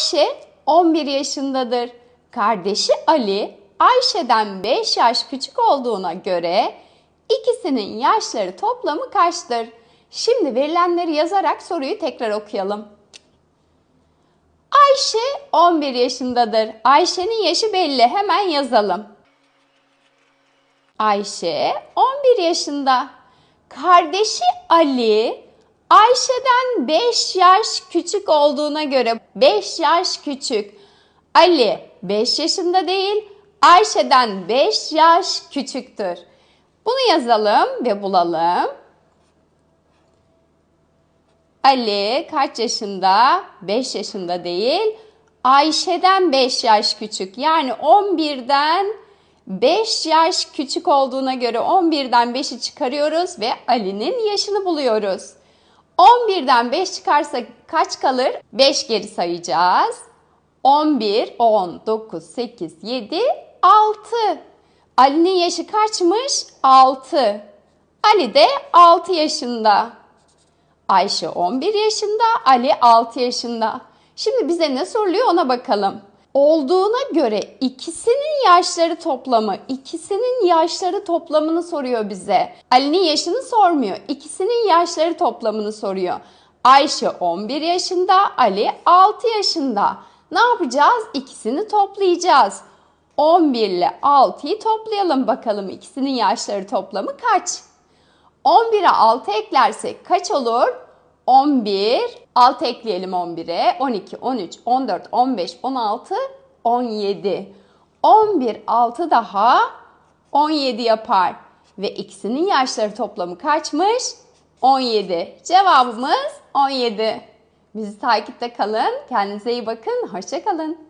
Ayşe 11 yaşındadır. Kardeşi Ali Ayşe'den 5 yaş küçük olduğuna göre ikisinin yaşları toplamı kaçtır? Şimdi verilenleri yazarak soruyu tekrar okuyalım. Ayşe 11 yaşındadır. Ayşe'nin yaşı belli. Hemen yazalım. Ayşe 11 yaşında. Kardeşi Ali Ayşe'den 5 yaş küçük olduğuna göre 5 yaş küçük. Ali 5 yaşında değil, Ayşe'den 5 yaş küçüktür. Bunu yazalım ve bulalım. Ali kaç yaşında? 5 yaşında değil. Ayşe'den 5 yaş küçük. Yani 11'den 5 yaş küçük olduğuna göre 11'den 5'i çıkarıyoruz ve Ali'nin yaşını buluyoruz. 11'den 5 çıkarsa kaç kalır? 5 geri sayacağız. 11, 10, 9, 8, 7, 6. Ali'nin yaşı kaçmış? 6. Ali de 6 yaşında. Ayşe 11 yaşında, Ali 6 yaşında. Şimdi bize ne soruluyor ona bakalım. Olduğuna göre ikisinin yaşları toplamı, ikisinin yaşları toplamını soruyor bize. Ali'nin yaşını sormuyor. İkisinin yaşları toplamını soruyor. Ayşe 11 yaşında, Ali 6 yaşında. Ne yapacağız? İkisini toplayacağız. 11 ile 6'yı toplayalım bakalım ikisinin yaşları toplamı kaç? 11'e 6 eklersek kaç olur? 11, 6 ekleyelim 11'e. 12, 13, 14, 15, 16, 17. 11, 6 daha 17 yapar. Ve ikisinin yaşları toplamı kaçmış? 17. Cevabımız 17. Bizi takipte kalın. Kendinize iyi bakın. Hoşça kalın.